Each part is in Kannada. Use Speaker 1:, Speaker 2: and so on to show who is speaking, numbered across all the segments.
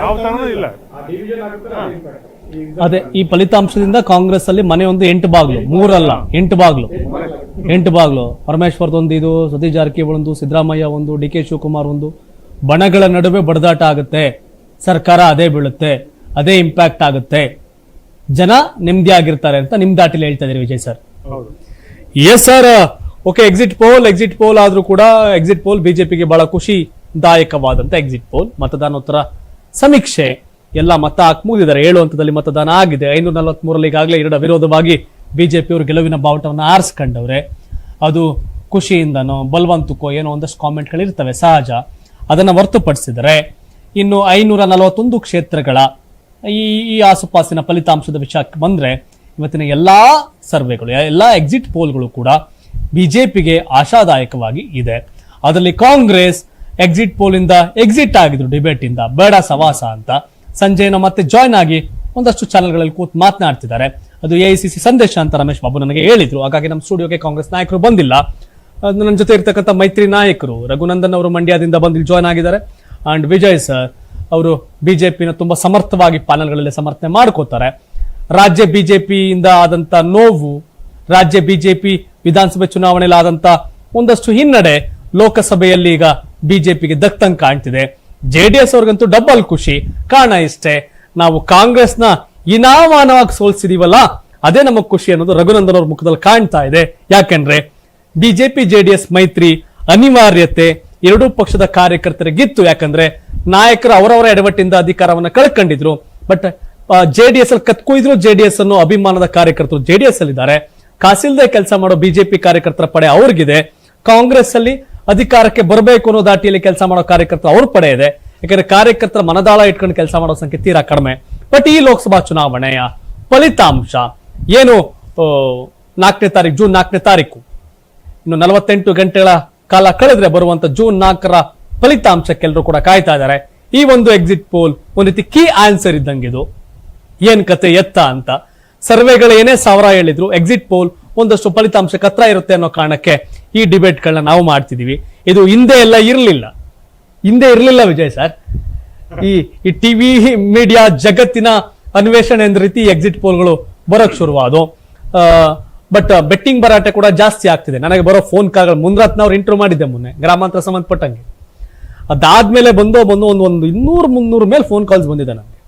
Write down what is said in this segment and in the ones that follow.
Speaker 1: ಯಾವ ತರನೂ ಇಲ್ಲ.
Speaker 2: ಅದೇ ಈ ಫಲಿತಾಂಶದಿಂದ ಕಾಂಗ್ರೆಸ್ ಅಲ್ಲಿ ಮನೆ ಒಂದು ಎಂಟು ಬಾಗ್ಲು ಮೂರಲ್ಲ ಎಂಟು ಬಾಗ್ಲು. ಎಂಟು ಬಾಗ್ಲು. ಪರಮೇಶ್ವರ್ದೊಂದು ಇದು ಸತೀಶ್ ಜಾರಕಿಹೊಳಿ ಒಂದು ಸಿದ್ದರಾಮಯ್ಯ ಒಂದು ಡಿ ಕೆ ಶಿವಕುಮಾರ್ ಒಂದು. ಬಣಗಳ ನಡುವೆ ಬಡದಾಟ ಆಗುತ್ತೆ. ಸರ್ಕಾರ ಅದೇ ಬೀಳುತ್ತೆ ಅದೇ ಇಂಪ್ಯಾಕ್ಟ್ ಆಗುತ್ತೆ. ಜನ ನೆಮ್ಮದಿ ಆಗಿರ್ತಾರೆ ಅಂತ ನಿಮ್ ದಾಟಿಲಿ ಹೇಳ್ತಾ ಇದ್ದೀರಿ ವಿಜಯ್ ಸರ್.
Speaker 1: ಹೌದು.
Speaker 2: Yes sir okay exit poll exit poll ಆದ್ರೂ ಕೂಡ ಎಕ್ಸಿಟ್ ಪೋಲ್ ಬಿಜೆಪಿಗೆ ಬಹಳ ಖುಷಿದಾಯಕವಾದಂತ ಎಕ್ಸಿಟ್ ಪೋಲ್ ಮತದಾನೋತ್ತರ ಸಮೀಕ್ಷೆ. ಎಲ್ಲ ಮತ ಹಾಕಿ ಮುಗಿದಿದ್ದಾರೆ ಏಳು ಹಂತದಲ್ಲಿ ಮತದಾನ ಆಗಿದೆ. ಐನೂರ ನಲವತ್ಮೂರಲ್ಲಿ ಈಗಾಗಲೇ ಎರಡು ಅವಿರೋಧವಾಗಿ ಬಿಜೆಪಿ ಅವರು ಗೆಲುವಿನ ಬಾವುಟವನ್ನು ಆರಿಸ್ಕೊಂಡವ್ರೆ. ಅದು ಖುಷಿಯಿಂದನೋ, ಬಲವಂತಕ್ಕೋ ಏನೋ ಒಂದಷ್ಟು ಕಾಮೆಂಟ್ಗಳು ಇರ್ತವೆ. ಸಹಜ. ಅದನ್ನು ಹೊರತುಪಡಿಸಿದರೆ ಇನ್ನು ಐನೂರ ನಲವತ್ತೊಂದು ಕ್ಷೇತ್ರಗಳ ಈ ಈ ಆಸುಪಾಸಿನ ಫಲಿತಾಂಶದ ವಿಷಯಕ್ಕೆ ಬಂದರೆ ಇವತ್ತಿನ ಎಲ್ಲ ಸರ್ವೆಗಳು, ಎಲ್ಲ ಎಕ್ಸಿಟ್ ಪೋಲ್ಗಳು ಕೂಡ ಬಿಜೆಪಿಗೆ ಆಶಾದಾಯಕವಾಗಿ ಇದೆ. ಅದರಲ್ಲಿ ಕಾಂಗ್ರೆಸ್ ಎಕ್ಸಿಟ್ ಪೋಲ್ ಇಂದ ಎಕ್ಸಿಟ್ ಆಗಿದ್ರು ಡಿಬೇಟ್ ಇಂದ. ಬೇಡ ಸವಾಸ ಅಂತ. ಸಂಜೆನ ಮತ್ತೆ ಜಾಯ್ನ್ ಆಗಿ ಒಂದಷ್ಟು ಚಾನೆಲ್ಗಳಲ್ಲಿ ಕೂತ್ ಮಾತನಾಡ್ತಿದ್ದಾರೆ. ಅದು ಎ ಸಿ ಸಂದೇಶ ಅಂತ ರಮೇಶ್ ಬಾಬು ನನಗೆ ಹೇಳಿದ್ರು. ಹಾಗಾಗಿ ನಮ್ಮ ಸ್ಟುಡಿಯೋಗೆ ಕಾಂಗ್ರೆಸ್ ನಾಯಕರು ಬಂದಿಲ್ಲ. ನನ್ನ ಜೊತೆ ಇರ್ತಕ್ಕಂಥ ಮೈತ್ರಿ ನಾಯಕರು ರಘುನಂದನ್ ಅವರು ಮಂಡ್ಯದಿಂದ ಬಂದು ಜಾಯ್ನ್ ಆಗಿದ್ದಾರೆ. ಅಂಡ್ ವಿಜಯ್ ಸರ್ ಅವರು ಬಿಜೆಪಿನ ತುಂಬಾ ಸಮರ್ಥವಾಗಿ ಪ್ಯಾನಲ್ಗಳಲ್ಲಿ ಸಮರ್ಥನೆ ಮಾಡ್ಕೋತಾರೆ. ರಾಜ್ಯ ಬಿಜೆಪಿಯಿಂದ ಆದಂತ ನೋವು, ರಾಜ್ಯ ಬಿಜೆಪಿ ವಿಧಾನಸಭೆ ಚುನಾವಣೆಯಲ್ಲಿ ಆದಂತ ಒಂದಷ್ಟು ಹಿನ್ನಡೆ ಲೋಕಸಭೆಯಲ್ಲಿ ಈಗ ಬಿಜೆಪಿಗೆ ದತ್ತಂಗ್ ಕಾಣ್ತಿದೆ. ಜೆ ಡಿ ಎಸ್ ಅವ್ರಿಗಂತೂ ಡಬಲ್ ಖುಷಿ. ಕಾರಣ ಇಷ್ಟೇ, ನಾವು ಕಾಂಗ್ರೆಸ್ನ ಇನಾಮಾನವಾಗಿ ಸೋಲ್ಸಿದೀವಲ್ಲ, ಅದೇ ನಮಗ್ ಖುಷಿ ಅನ್ನೋದು ರಘುನಂದನ್ ಅವ್ರ ಮುಖದಲ್ಲಿ ಕಾಣ್ತಾ ಇದೆ. ಯಾಕೆಂದ್ರೆ ಬಿಜೆಪಿ ಎಸ್ ಮೈತ್ರಿ ಅನಿವಾರ್ಯತೆ ಎರಡೂ ಪಕ್ಷದ ಕಾರ್ಯಕರ್ತರಿಗಿತ್ತು ಯಾಕಂದ್ರೆ ನಾಯಕರು ಅವರವರ ಎಡವಟ್ಟಿಂದ ಅಧಿಕಾರವನ್ನ ಕಳ್ಕೊಂಡಿದ್ರು. ಬಟ್ ಜೆ ಡಿ ಎಸ್ ಅಲ್ಲಿ ಕತ್ಕೊಯ್ದ್ರು ಎಸ್ ಅನ್ನು ಅಭಿಮಾನದ ಕಾರ್ಯಕರ್ತರು ಜೆ ಜೆಡಿಎಸ್ ಅಲ್ಲಿ ಇದ್ದಾರೆ ಕಾಸಿಲ್ದೆ ಕೆಲಸ ಮಾಡೋ ಬಿಜೆಪಿ ಕಾರ್ಯಕರ್ತರ ಪಡೆ ಅವ್ರಿಗಿದೆ. ಕಾಂಗ್ರೆಸ್ ಅಲ್ಲಿ ಅಧಿಕಾರಕ್ಕೆ ಬರಬೇಕು ಅನ್ನೋ ದಾಟಿಯಲ್ಲಿ ಕೆಲಸ ಮಾಡೋ ಕಾರ್ಯಕರ್ತರು ಅವ್ರ ಪಡೆ ಇದೆ. ಯಾಕಂದ್ರೆ ಕಾರ್ಯಕರ್ತರ ಮನದಾಳ ಇಟ್ಕೊಂಡು ಕೆಲಸ ಮಾಡೋ ಸಂಖ್ಯೆ ತೀರಾ ಕಡಿಮೆ. ಬಟ್ ಈ ಲೋಕಸಭಾ ಚುನಾವಣೆಯ ಫಲಿತಾಂಶ ಏನು? ನಾಲ್ಕನೇ ತಾರೀಕು, ಜೂನ್ ನಾಲ್ಕನೇ ತಾರೀಕು. ಇನ್ನು ನಲವತ್ತೆಂಟು ಗಂಟೆಗಳ ಕಾಲ ಕಳೆದ್ರೆ ಬರುವಂತ ಜೂನ್ ನಾಲ್ಕರ ಫಲಿತಾಂಶಕ್ಕೆಲ್ಲರೂ ಕೂಡ ಕಾಯ್ತಾ ಇದ್ದಾರೆ. ಈ ಒಂದು ಎಕ್ಸಿಟ್ ಪೋಲ್ ಒಂದ್ ರೀತಿ ಕೀ ಆನ್ಸರ್ ಇದ್ದಂಗಿದು ಏನ್ ಕತೆ ಎತ್ತ ಅಂತ. ಸರ್ವೆಗಳು ಏನೇ ಸಾವಿರ ಹೇಳಿದ್ರು ಎಕ್ಸಿಟ್ ಪೋಲ್ ಒಂದಷ್ಟು ಫಲಿತಾಂಶಕ್ಕೆ ಹತ್ರ ಇರುತ್ತೆ ಅನ್ನೋ ಕಾರಣಕ್ಕೆ ಈ ಡಿಬೇಟ್ಗಳನ್ನ ನಾವು ಮಾಡ್ತಿದೀವಿ. ಇದು ಹಿಂದೆ ಎಲ್ಲ ಇರಲಿಲ್ಲ. ಹಿಂದೆ ಇರಲಿಲ್ಲ ವಿಜಯ್ ಸರ್. ಈ ಈ ಟಿವಿ ಮೀಡಿಯಾ ಜಗತ್ತಿನ ಅನ್ವೇಷಣೆ ಎಂದ ರೀತಿ ಎಕ್ಸಿಟ್ ಪೋಲ್ಗಳು ಬರೋಕ್ ಶುರುವಾದವು. ಬಟ್ ಬೆಟ್ಟಿಂಗ್ ಭರಾಟೆ ಕೂಡ ಜಾಸ್ತಿ ಆಗ್ತಿದೆ. ನನಗೆ ಬರೋ ಫೋನ್ ಕಾಲ್ಗಳು ಮುಂದ್ರತ್ನವ್ರು ಇಂಟ್ರೂ ಮಾಡಿದ್ದೆ ಮೊನ್ನೆ, ಗ್ರಾಮಾಂತರ ಸಂಬಂಧಪಟ್ಟಂಗೆ. ಅದಾದ್ಮೇಲೆ ಬಂದೋ ಬಂದು ಒಂದು ಒಂದು ಇನ್ನೂರು ಮುನ್ನೂರು ಮೇಲೆ ಫೋನ್ ಕಾಲ್ಸ್ ಬಂದಿದೆ ನನಗೆ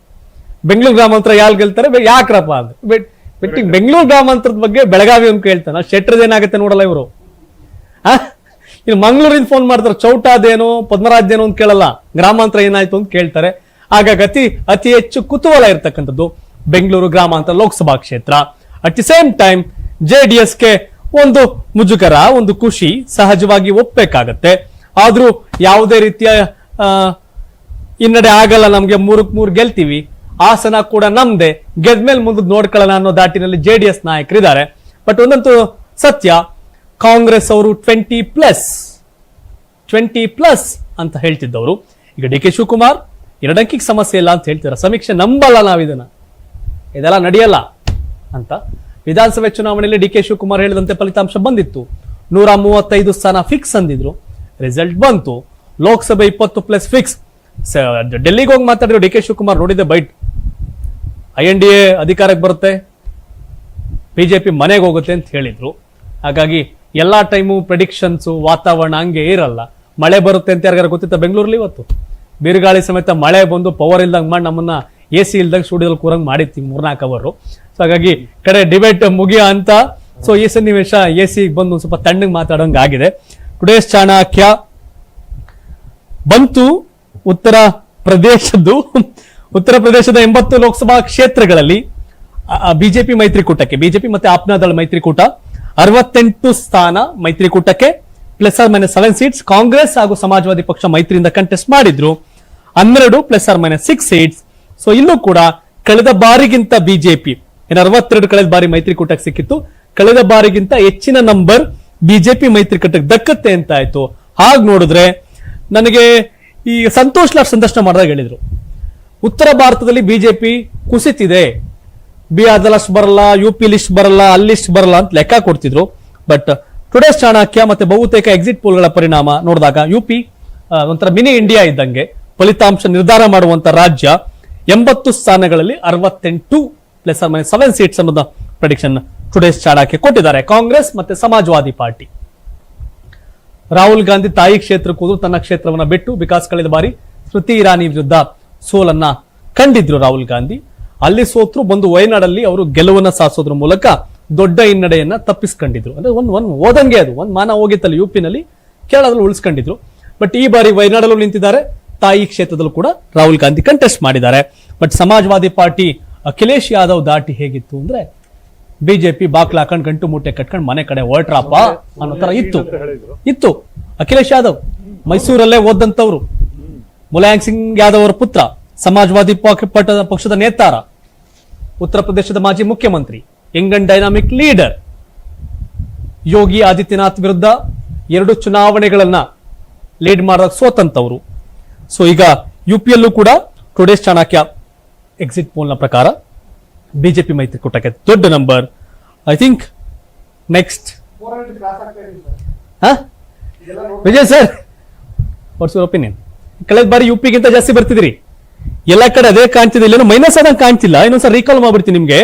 Speaker 2: ಬೆಂಗಳೂರು ಗ್ರಾಮಾಂತರ ಯಾರು ಗೆಲ್ತಾರೆ? ಯಾಕ್ರಪ್ಪ ಅಂದ್ರೆ ಬೆಟ್- ಬೆಟ್ಟಿಂಗ್ ಬೆಂಗಳೂರು ಗ್ರಾಮಾಂತರದ ಬಗ್ಗೆ ಬೆಳಗಾವಿ ಅಂತ ಕೇಳ್ತಾನೆ. ಶೆಟ್ರದ್ ಏನಾಗುತ್ತೆ ನೋಡಲ್ಲ ಇವರು. ಇನ್ನು ಮಂಗಳೂರಿಂದ ಫೋನ್ ಮಾಡ್ತಾರೆ, ಚೌಟಾದೇನು ಪದ್ಮರಾಜ್ಯನೋ ಅಂತ ಕೇಳಲ್ಲ. ಗ್ರಾಮಾಂತರ ಏನಾಯ್ತು ಅಂತ ಕೇಳ್ತಾರೆ. ಹಾಗಾಗಿ ಅತಿ ಅತಿ ಹೆಚ್ಚು ಕುತೂಹಲ ಇರತಕ್ಕಂಥದ್ದು ಬೆಂಗಳೂರು ಗ್ರಾಮಾಂತರ ಲೋಕಸಭಾ ಕ್ಷೇತ್ರ. At the same time J D ಎಸ್ಗೆ ಒಂದು ಮುಜುಗರ, ಒಂದು ಖುಷಿ ಸಹಜವಾಗಿ ಒಪ್ಪಬೇಕಾಗತ್ತೆ. ಆದ್ರೂ ಯಾವುದೇ ರೀತಿಯ ಹಿನ್ನಡೆ ಆಗಲ್ಲ ನಮ್ಗೆ ಮೂರಕ್ ಮೂರು ಗೆಲ್ತೀವಿ. ಹಾಸನ ಕೂಡ ನಮ್ದೆ. ಗೆದ್ಮೇಲ್ ಮುಂದೆ ನೋಡ್ಕೊಳ್ಳೋಣ ಅನ್ನೋ ದಾಟಿನಲ್ಲಿ ಜೆ ಡಿ ಎಸ್ ನಾಯಕರಿದ್ದಾರೆ. ಬಟ್ ಒಂದಂತೂ ಸತ್ಯ, ಕಾಂಗ್ರೆಸ್ ಅವರು ಟ್ವೆಂಟಿ ಪ್ಲಸ್ ಟ್ವೆಂಟಿ ಪ್ಲಸ್ ಅಂತ ಹೇಳ್ತಿದ್ದವರು. ಈಗ ಡಿ ಕೆ ಶಿವಕುಮಾರ್ ಎರಡಂಕಿಗೆ ಸಮಸ್ಯೆ ಇಲ್ಲ ಅಂತ ಹೇಳ್ತಿದ್ದಾರೆ ಸಮೀಕ್ಷೆ ನಂಬಲ್ಲ ನಾವು ಇದನ್ನ ಇದೆಲ್ಲ ನಡೆಯಲ್ಲ ಅಂತ. ವಿಧಾನಸಭೆ ಚುನಾವಣೆಯಲ್ಲಿ ಡಿ ಕೆ ಶಿವಕುಮಾರ್ ಹೇಳಿದಂತೆ ಫಲಿತಾಂಶ ಬಂದಿತ್ತು. ನೂರ ಮೂವತ್ತೈದು ಸ್ಥಾನ ಫಿಕ್ಸ್ ಅಂದಿದ್ರು. ರಿಸಲ್ಟ್ ಬಂತು. ಲೋಕಸಭೆ ಇಪ್ಪತ್ತು ಪ್ಲಸ್ ಫಿಕ್ಸ್ ಡೆಲ್ಲಿಗೆ ಹೋಗಿ ಮಾತಾಡಿದ್ರು ಡಿ ಕೆ ಶಿವಕುಮಾರ್ ನೋಡಿದೆ bite. I N D A ಅಧಿಕಾರಕ್ಕೆ ಬರುತ್ತೆ ಬಿ ಜೆ ಪಿ ಮನೆಗೆ ಹೋಗುತ್ತೆ ಅಂತ ಹೇಳಿದ್ರು. ಹಾಗಾಗಿ ಎಲ್ಲ ಟೈಮು ಪ್ರೆಡಿಕ್ಷನ್ಸ್ ವಾತಾವರಣ ಹಂಗೆ ಇರಲ್ಲ. ಮಳೆ ಬರುತ್ತೆ ಅಂತ ಯಾರಿಗಾರ ಗೊತ್ತಿತ್ತ ಬೆಂಗಳೂರಲ್ಲಿ ಇವತ್ತು? ಬಿರುಗಾಳಿ ಸಮೇತ ಮಳೆ ಬಂದು ಪವರ್ ಇಲ್ದಂಗೆ ಮಾಡಿ ನಮ್ಮನ್ನ ಎ ಸಿ ಇಲ್ದಂಗೆ ಸ್ಟುಡಿಯೋದಲ್ಲಿ ಕೂರಂಗೆ ಮಾಡಿತ್ತು ಮೂರ್ನಾಲ್ಕು ಅವರು ಸೊ ಹಾಗಾಗಿ ಕಡೆ ಡಿಬೇಟ್ ಮುಗಿಯ ಅಂತ. ಸೊ ಈ ಸನ್ನಿವೇಶ ಎ ಸಿ ಬಂದು ಸ್ವಲ್ಪ ತಣ್ಣಗೆ ಮಾತಾಡೋಂಗೆ ಆಗಿದೆ. ಟುಡೇಸ್ ಚಾಣಕ್ಯ ಬಂತು ಉತ್ತರ ಪ್ರದೇಶದ್ದು. ಉತ್ತರ ಪ್ರದೇಶದ ಎಂಬತ್ತು ಲೋಕಸಭಾ ಕ್ಷೇತ್ರಗಳಲ್ಲಿ ಬಿಜೆಪಿ ಮೈತ್ರಿಕೂಟಕ್ಕೆ, ಬಿಜೆಪಿ ಮತ್ತೆ ಆಪ್ನಾದಳ ಮೈತ್ರಿಕೂಟ, ಅರವತ್ತೆಂಟು ಸ್ಥಾನ ಮೈತ್ರಿಕೂಟಕ್ಕೆ plus or minus seven seats Congress ಹಾಗೂ ಸಮಾಜವಾದಿ ಪಕ್ಷ ಮೈತ್ರಿಯಿಂದ ಕಂಟೆಸ್ಟ್ ಮಾಡಿದ್ರು. ಹನ್ನೆರಡು plus or minus six seats so ಇಲ್ಲೂ ಕೂಡ ಕಳೆದ ಬಾರಿಗಿಂತ ಬಿಜೆಪಿ ಏನು ಅರವತ್ತೆರಡು ಕಳೆದ ಬಾರಿ ಮೈತ್ರಿಕೂಟಕ್ಕೆ ಸಿಕ್ಕಿತ್ತು. ಕಳೆದ ಬಾರಿಗಿಂತ ಹೆಚ್ಚಿನ ನಂಬರ್ ಬಿಜೆಪಿ ಮೈತ್ರಿಕೂಟಕ್ಕೆ ದಕ್ಕತ್ತೆ ಅಂತ ಆಯ್ತು. ಹಾಗೆ ನೋಡಿದ್ರೆ, ನನಗೆ ಈ ಸಂತೋಷ್ ಲಾಡ್ ಸಂದರ್ಶನ ಮಾಡಿದಾಗ ಹೇಳಿದ್ರು. ಉತ್ತರ ಭಾರತದಲ್ಲಿ ಬಿಜೆಪಿ ಕುಸಿತಿದೆ. ಬಿಹಾರದ ಲಿಸ್ಟ್ ಬರಲ್ಲ, ಯು ಪಿ ಲಿಸ್ಟ್ ಬರಲ್ಲ, ಅಲ್ಲಿ ಬರಲ್ಲ ಅಂತ ಲೆಕ್ಕ ಕೊಡ್ತಿದ್ರು. ಬಟ್ ಟುಡೇಸ್ ಚಾಣಕ್ಯ ಮತ್ತೆ ಬಹುತೇಕ ಎಕ್ಸಿಟ್ ಪೋಲ್ಗಳ ಪರಿಣಾಮ ನೋಡಿದಾಗ ಯು ಪಿ ಒಂಥರ ಮಿನಿ ಇಂಡಿಯಾ ಇದ್ದಂಗೆ ಫಲಿತಾಂಶ ನಿರ್ಧಾರ ಮಾಡುವಂತ ರಾಜ್ಯ ಎಂಬತ್ತು ಸ್ಥಾನಗಳಲ್ಲಿ ಅರವತ್ತೆಂಟು ಪ್ಲಸ್ ಮೈನಸ್ ಸೆವೆನ್ ಸೀಟ್ಸ್ ಅನ್ನೋದ ಪ್ರೆಡಿಕ್ಷನ್ ಟುಡೇಸ್ ಚಾಣಕ್ಯ ಕೊಟ್ಟಿದ್ದಾರೆ. ಕಾಂಗ್ರೆಸ್ ಮತ್ತೆ ಸಮಾಜವಾದಿ ಪಾರ್ಟಿ. ರಾಹುಲ್ ಗಾಂಧಿ ತಾಯಿ ಕ್ಷೇತ್ರಕ್ಕೂ ತನ್ನ ಕ್ಷೇತ್ರವನ್ನ ಬಿಟ್ಟು ಬಿಕಾಸ್ ಕಳೆದ ಬಾರಿ ಸ್ಮೃತಿ ಇರಾನಿ ವಿರುದ್ಧ ಸೋಲನ್ನ ಕಂಡಿದ್ರು ರಾಹುಲ್ ಗಾಂಧಿ. ಅಲ್ಲಿ ಸೋತ್ರು ಬಂದು ವಯನಾಡಲ್ಲಿ ಅವರು ಗೆಲುವನ್ನ ಸಾಧಿಸೋದ್ರ ಮೂಲಕ ದೊಡ್ಡ ಹಿನ್ನಡೆಯನ್ನ ತಪ್ಪಿಸ್ಕೊಂಡಿದ್ರು. ಅಂದ್ರೆ ಒಂದ್ ಒಂದ್ ಓದಂಗೆ ಅದು. ಒಂದ್ ಮಾನ ಹೋಗಿತ್ತಲ್ಲ ಯು ಪಿನಲ್ಲಿ ಕೇರಳದಲ್ಲಿ ಉಳಿಸ್ಕೊಂಡಿದ್ರು. ಬಟ್ ಈ ಬಾರಿ ವಯನಾಡಲ್ಲೂ ನಿಂತಿದ್ದಾರೆ. ತಾಯಿ ಕ್ಷೇತ್ರದಲ್ಲೂ ಕೂಡ ರಾಹುಲ್ ಗಾಂಧಿ ಕಂಟೆಸ್ಟ್ ಮಾಡಿದ್ದಾರೆ. ಬಟ್ ಸಮಾಜವಾದಿ ಪಾರ್ಟಿ ಅಖಿಲೇಶ್ ಯಾದವ್ ದಾಟಿ ಹೇಗಿತ್ತು ಅಂದ್ರೆ ಬಿಜೆಪಿ ಬಾಕ್ಲ ಹಾಕೊಂಡು ಗಂಟು ಮೂಟೆ ಕಟ್ಕೊಂಡು ಮನೆ ಕಡೆ ಹೊರಟ್ರಪ್ಪ ಅನ್ನೋ ತರ ಇತ್ತು. ಇತ್ತು. ಅಖಿಲೇಶ್ ಯಾದವ್ ಮೈಸೂರಲ್ಲೇ ಓದಂತವ್ರು ಮುಲಾಯಂ ಸಿಂಗ್ ಯಾದವ್ ಅವರ ಪುತ್ರ ಸಮಾಜವಾದಿ ಪಾಕ್- ಪಕ್ಷದ ನೇತಾರ ಉತ್ತರ ಪ್ರದೇಶದ ಮಾಜಿ ಮುಖ್ಯಮಂತ್ರಿ young and dynamic leader. Yogi Adityanath ವಿರುದ್ಧ ಎರಡು ಚುನಾವಣೆಗಳನ್ನ ಲೀಡ್ ಮಾಡೋದಕ್ಕೆ ಸೋತಂತವರು ಸೊ ಈಗ ಯು ಪಿಯಲ್ಲೂ ಕೂಡ ಟುಡೇಸ್ ಚಾಣಕ್ಯ ಎಕ್ಸಿಟ್ ಪೋಲ್ನ ಪ್ರಕಾರ ಬಿಜೆಪಿ ಮೈತ್ರಿಕೂಟಕ್ಕೆ ದೊಡ್ಡ number I think next Vijay sir what's your opinion ಕಳೆದ ಬಾರಿ ಯು ಪಿಗಿಂತ ಜಾಸ್ತಿ ಬರ್ತಿದ್ರಿ. ಎಲ್ಲ ಕಡೆ ಅದೇ ಕಾಣ್ತಿದೆ, ಇಲ್ಲೇನು ಮೈನಸ್ ಆದಂಗೆ ಕಾಣ್ತಿಲ್ಲ. ಇನ್ನೊಂದ್ಸಲ ರೀಕಾಲ್ ಮಾಡ್ಬಿಡ್ತೀನಿ ನಿಮ್ಗೆ.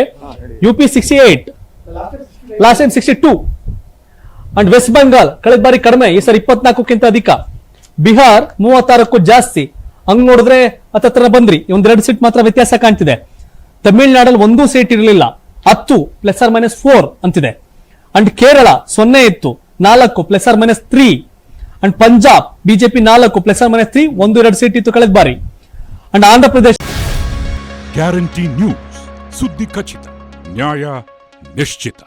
Speaker 2: U P sixty eight last time sixty two and West Bengal ಕಳೆದ ಬಾರಿ ಕಡಿಮೆ, ಈ ಸರ್ ಇಪ್ಪತ್ನಾಲ್ಕಕ್ಕಿಂತ ಅಧಿಕ. ಬಿಹಾರ್ ಮೂವತ್ತಾರಕ್ಕೂ ಜಾಸ್ತಿ. ಹಂಗ್ ನೋಡಿದ್ರೆ ಹತ್ತತ್ರ ಬಂದ್ರಿ. ಒಂದೆರಡು ಸೀಟ್ ಮಾತ್ರ ವ್ಯತ್ಯಾಸ ಕಾಣ್ತಿದೆ. ತಮಿಳ್ನಾಡಲ್ಲಿ ಒಂದೂ ಸೀಟ್ ಇರಲಿಲ್ಲ. ಹತ್ತು ಪ್ಲಸ್ ಆರ್ ಮೈನಸ್ ಫೋರ್ ಅಂತಿದೆ. ಅಂಡ್ ಕೇರಳ ಸೊನ್ನೆ ಇತ್ತು. ನಾಲ್ಕು plus or minus three and Punjab BJP ನಾಲ್ಕು ಪ್ಲಸ್ ಆರ್ ಮೈನಸ್ ತ್ರೀ ಒಂದು, ಎರಡು ಸೀಟ್ ಇತ್ತು ಕಳೆದ ಬಾರಿ. And Andhra Pradesh
Speaker 1: guarantee news ಸುದ್ದಿ ಖಚಿತ, ನ್ಯಾಯ ನಿಶ್ಚಿತ.